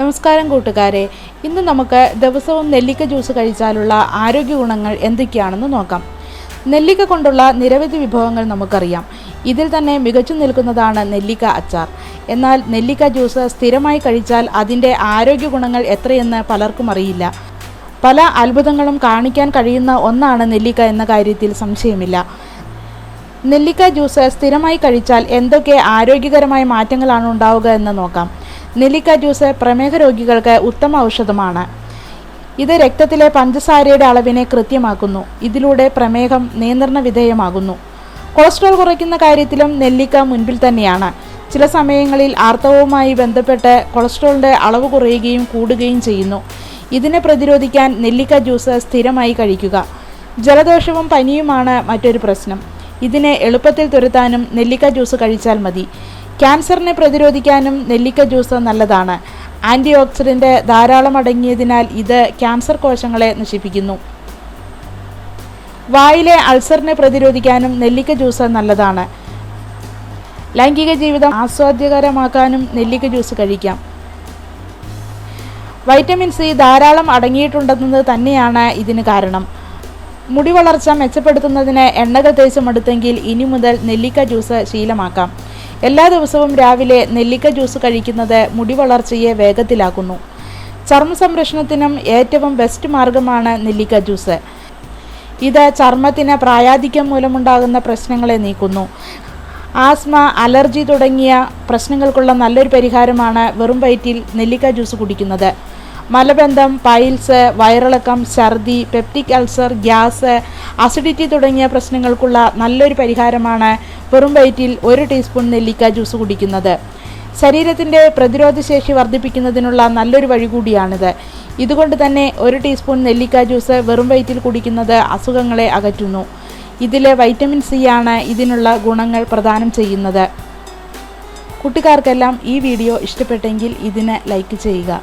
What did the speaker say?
നമസ്കാരം കൂട്ടുകാരെ. ഇന്ന് നമുക്ക് ദിവസവും നെല്ലിക്ക ജ്യൂസ് കഴിച്ചാലുള്ള ആരോഗ്യ ഗുണങ്ങൾ എന്തൊക്കെയാണെന്ന് നോക്കാം. നെല്ലിക്ക കൊണ്ടുള്ള നിരവധി വിഭവങ്ങൾ നമുക്കറിയാം. ഇതിൽ തന്നെ മികച്ചു നിൽക്കുന്നതാണ് നെല്ലിക്ക അച്ചാർ. എന്നാൽ നെല്ലിക്ക ജ്യൂസ് സ്ഥിരമായി കഴിച്ചാൽ അതിന്റെ ആരോഗ്യ ഗുണങ്ങൾ എത്രയെന്ന് പലർക്കും അറിയില്ല. പല അത്ഭുതങ്ങളും കാണിക്കാൻ കഴിയുന്ന ഒന്നാണ് നെല്ലിക്ക എന്ന കാര്യത്തിൽ സംശയമില്ല. നെല്ലിക്ക ജ്യൂസ് സ്ഥിരമായി കഴിച്ചാൽ എന്തൊക്കെ ആരോഗ്യകരമായ മാറ്റങ്ങളാണ് ഉണ്ടാവുക എന്ന് നോക്കാം. നെല്ലിക്ക ജ്യൂസ് പ്രമേഹ രോഗികൾക്ക് ഉത്തമ ഔഷധമാണ്. ഇത് രക്തത്തിലെ പഞ്ചസാരയുടെ അളവിനെ കൃത്യമാക്കുന്നു. ഇതിലൂടെ പ്രമേഹം നിയന്ത്രണ വിധേയമാകുന്നു. കൊളസ്ട്രോൾ കുറയ്ക്കുന്ന കാര്യത്തിലും നെല്ലിക്ക മുൻപിൽ തന്നെയാണ്. ചില സമയങ്ങളിൽ ആർത്തവവുമായി ബന്ധപ്പെട്ട് കൊളസ്ട്രോളിന്റെ അളവ് കുറയുകയും കൂടുകയും ചെയ്യുന്നു. ഇതിനെ പ്രതിരോധിക്കാൻ നെല്ലിക്ക ജ്യൂസ് സ്ഥിരമായി കഴിക്കുക. ജലദോഷവും പനിയുമാണ് മറ്റൊരു പ്രശ്നം. ഇതിനെ എളുപ്പത്തിൽ തുരത്താനും നെല്ലിക്ക ജ്യൂസ് കഴിച്ചാൽ മതി. ക്യാൻസറിനെ പ്രതിരോധിക്കാനും നെല്ലിക്ക ജ്യൂസ് നല്ലതാണ്. ആന്റി ഓക്സിഡന്റ് ധാരാളം അടങ്ങിയതിനാൽ ഇത് ക്യാൻസർ കോശങ്ങളെ നശിപ്പിക്കുന്നു. വായിലെ അൾസറിനെ പ്രതിരോധിക്കാനും നെല്ലിക്ക ജ്യൂസ് നല്ലതാണ്. ലൈംഗിക ജീവിതം ആസ്വാദ്യകരമാക്കാനും നെല്ലിക്ക ജ്യൂസ് കഴിക്കാം. വൈറ്റമിൻ സി ധാരാളം അടങ്ങിയിട്ടുണ്ടെന്നത് തന്നെയാണ് ഇതിന് കാരണം. മുടി വളർച്ച മെച്ചപ്പെടുത്തുന്നതിന് എണ്ണകൾ തേച്ച് മടുത്തെങ്കിൽ ഇനി മുതൽ നെല്ലിക്ക ജ്യൂസ് ശീലമാക്കാം. എല്ലാ ദിവസവും രാവിലെ നെല്ലിക്ക ജ്യൂസ് കഴിക്കുന്നത് മുടി വളർച്ചയെ വേഗത്തിലാക്കുന്നു. ചർമ്മ സംരക്ഷണത്തിനും ഏറ്റവും ബെസ്റ്റ് മാർഗമാണ് നെല്ലിക്ക ജ്യൂസ്. ഇത് ചർമ്മത്തിന് പ്രായാധിക്യം മൂലമുണ്ടാകുന്ന പ്രശ്നങ്ങളെ നീക്കുന്നു. ആസ്മ അലർജി തുടങ്ങിയ പ്രശ്നങ്ങൾക്കുള്ള നല്ലൊരു പരിഹാരമാണ് വെറും വയറ്റിൽ നെല്ലിക്ക ജ്യൂസ് കുടിക്കുന്നത്. മലബന്ധം പൈൽസ് വയറിളക്കം ഛർദി പെപ്റ്റിക് അൾസർ ഗ്യാസ് അസിഡിറ്റി തുടങ്ങിയ പ്രശ്നങ്ങൾക്കുള്ള നല്ലൊരു പരിഹാരമാണ് വെറും വയറ്റിൽ ഒരു ടീസ്പൂൺ നെല്ലിക്ക ജ്യൂസ് കുടിക്കുന്നത്. ശരീരത്തിന്റെ പ്രതിരോധശേഷി വർദ്ധിപ്പിക്കുന്നതിനുള്ള നല്ലൊരു വഴി കൂടിയാണിത് ഇതുകൊണ്ട് തന്നെ ഒരു ടീസ്പൂൺ നെല്ലിക്ക ജ്യൂസ് വെറും വയറ്റിൽ കുടിക്കുന്നത് അസുഖങ്ങളെ അകറ്റുന്നു. ഇതിലെ വൈറ്റമിൻ സി ആണ് ഇതിനുള്ള ഗുണങ്ങൾ പ്രദാനം ചെയ്യുന്നത്. കുട്ടിക്കാർക്കെല്ലാം ഈ വീഡിയോ ഇഷ്ടപ്പെട്ടെങ്കിൽ ഇതിന് ലൈക്ക് ചെയ്യുക.